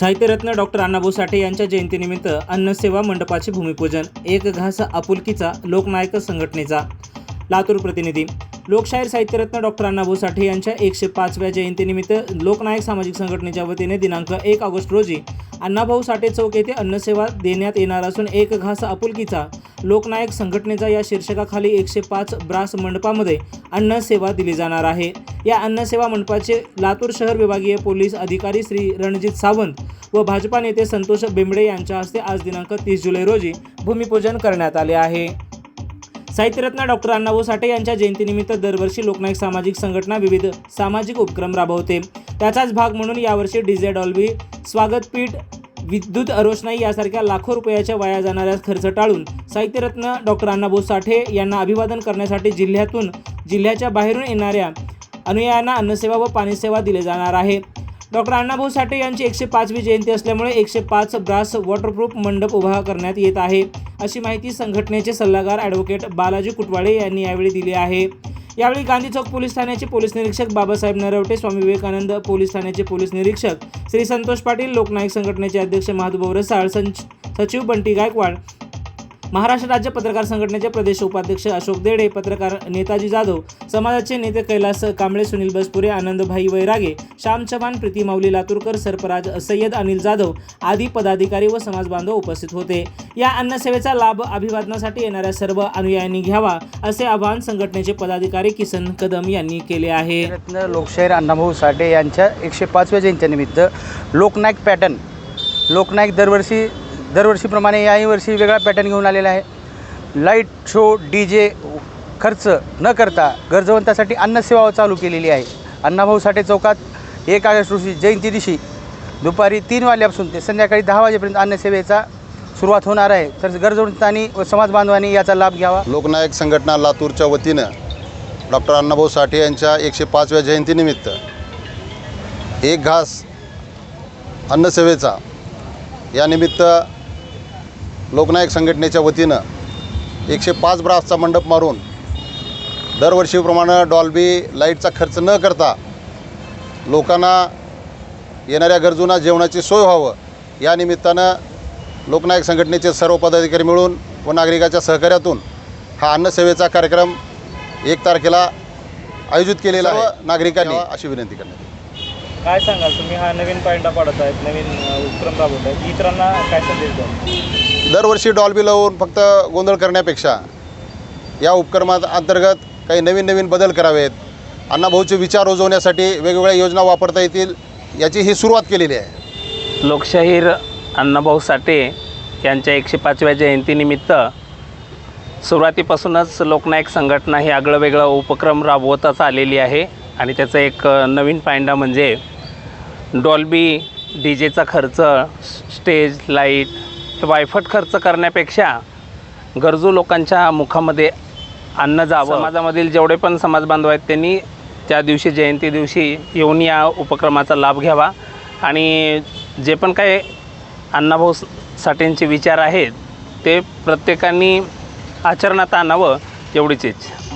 साहित्यरत्न डॉक्टर अण्णाभाऊ साठे यांच्या जयंतीनिमित्त अन्नसेवा मंडपाचे भूमिपूजन एक घास आपुलकीचा लोकनायक संघटनेचा लातूर प्रतिनिधी लोकशाहीर साहित्यरत्न डॉक्टर अण्णाभाऊ साठे यांच्या एकशे पाचव्या जयंतीनिमित्त लोकनायक सामाजिक संघटनेच्या वतीने दिनांक एक ऑगस्ट रोजी अण्णाभाऊ साठे चौक येथे अन्नसेवा देण्यात येणार असून एक घास आपुलकीचा लोकनायक संघटनेचा या शीर्षकाखाली एकशे पाच ब्रास मंडपामध्ये अन्नसेवा दिली जाणार आहे. या अन्नसेवा मंडपाचे लातूर शहर विभागीय पोलीस अधिकारी श्री रणजित सावंत व भाजपा नेते संतोष बेंबडे यांच्या हस्ते आज दिनांक तीस जुलै रोजी भूमिपूजन करण्यात आले आहे. साहित्यरत्न डॉक्टर अण्णाभाऊ साठे यांच्या जयंतीनिमित्त दरवर्षी लोकनायक सामाजिक संघटना विविध सामाजिक उपक्रम राबवते. त्याचाच भाग म्हणून यावर्षी डीजे डॉल्बी स्वागतपीठ विद्युत अरोषणाई यासारख्या लाखो रुपयाच्या वाया जाणाऱ्या खर्च टाळून साहित्यरत्न डॉक्टर अण्णाभाऊ साठे यांना अभिवादन करण्यासाठी जिल्ह्यातून जिल्ह्याच्या बाहेरून येणाऱ्या अनुयायांना अन्नसेवा व पाणीसेवा दिले जाणार आहे. डॉक्टर अण्णाभाऊ साठे यांची एकशे पाचवी जयंती असल्यामुळे एकशे पाच ब्रास वॉटरप्रूफ मंडप उभा करण्यात येत आहे. अशी माहिती संघटनेचे सल्लागार ॲडव्होकेट बालाजी कुटवाळे यांनी यावेळी दिली आहे. यावेळी गांधी चौक पोलीस ठाण्याचे पोलीस निरीक्षक बाबासाहेब नरवटे स्वामी विवेकानंद पोलीस ठाण्याचे पोलीस निरीक्षक श्री संतोष पाटील लोकनायक संघटनेचे अध्यक्ष महादुभाऊ रसाळ संच सचिव बंटी गायकवाड महाराष्ट्र राज्य पत्रकार संघटनेचे प्रदेश उपाध्यक्ष अशोक देडे पत्रकार नेताजी जाधव समाजाचे नेते कैलास कांबळे सुनील बसपुरे आनंदभाई वैरागे श्याम चव्हाण प्रीती माऊली लातूरकर सरपराज सय्यद अनिल जाधव आदी पदाधिकारी व समाजबांधव उपस्थित होते. या अन्नसेवेचा लाभ अभिवादनासाठी येणाऱ्या सर्व अनुयायांनी घ्यावा असे आवाहन संघटनेचे पदाधिकारी किसन कदम यांनी केले आहे. रत्न लोकशाहीर अण्णाभाऊ साठे यांच्या एकशे पाचव्या जयंतीनिमित्त लोकनायक पॅटर्न लोकनायक दरवर्षी दरवर्षीप्रमाणे याही वर्षी वेगळा पॅटर्न घेऊन आलेला आहे. लाइट शो डी जे खर्च न करता गरजवंतासाठी अन्नसेवा चालू केलेली आहे. अण्णाभाऊ साठे चौकात एक ऑगस्ट रोजी जयंती दिवशी दुपारी तीन वाजल्यापासून ते संध्याकाळी दहा वाजेपर्यंत अन्नसेवेचा सुरुवात होणार आहे. तर गरजवंतांनी व समाज बांधवांनी याचा लाभ घ्यावा. लोकनायक संघटना लातूरच्या वतीनं डॉक्टर अण्णाभाऊ साठे यांच्या एकशे पाचव्या जयंतीनिमित्त एक घास अन्नसेवेचा यानिमित्त लोकनायक संघटनेच्या वतीनं एकशे पाच ब्रासचा मंडप मारून दरवर्षीप्रमाणे डॉल्बी लाईटचा खर्च न करता लोकांना येणाऱ्या गरजूंना जेवणाची सोय व्हावं या निमित्तानं लोकनायक संघटनेचे सर्व पदाधिकारी मिळून व नागरिकाच्या सहकार्यातून हा अन्नसेवेचा कार्यक्रम एक तारखेला आयोजित केलेला नागरिकांनी अशी विनंती करण्यात येते. काय सांगाल? तुम्ही हा नवीन पॉईंटला पडत आहेत नवीन उपक्रम राबवत आहेत. इतरांना काय संदेश द्या दरवर्षी डॉल्बी लावून फक्त गोंधळ करण्यापेक्षा या उपक्रमात अंतर्गत काही नवीन नवीन बदल करावेत. अण्णाभाऊचे विचार रुजवण्यासाठी वेगवेगळ्या योजना वापरता येतील याची ही सुरुवात केलेली आहे. लोकशाहीर अण्णाभाऊ साठे यांच्या एकशे पाचव्या जयंतीनिमित्त सुरुवातीपासूनच लोकनायक संघटना ही आगळं वेगळं उपक्रम राबवतच आलेली आहे. आणि त्याचं एक नवीन पायंडा म्हणजे डॉल्बी डी जेचा खर्च स्टेज लाइट वायफट खर्च करण्यापेक्षा गरजू लोकांच्या मुखामध्ये अन्न जावं. समाजामधील जेवढे पण समाज बांधव आहेत त्यांनी त्या दिवशी जयंती दिवशी येऊन या उपक्रमाचा लाभ घ्यावा. आणि जे पण काही अण्णाभाऊ साठेंचे विचार आहेत ते प्रत्येकाने आचरणात आणावं एवढीच इच्छा.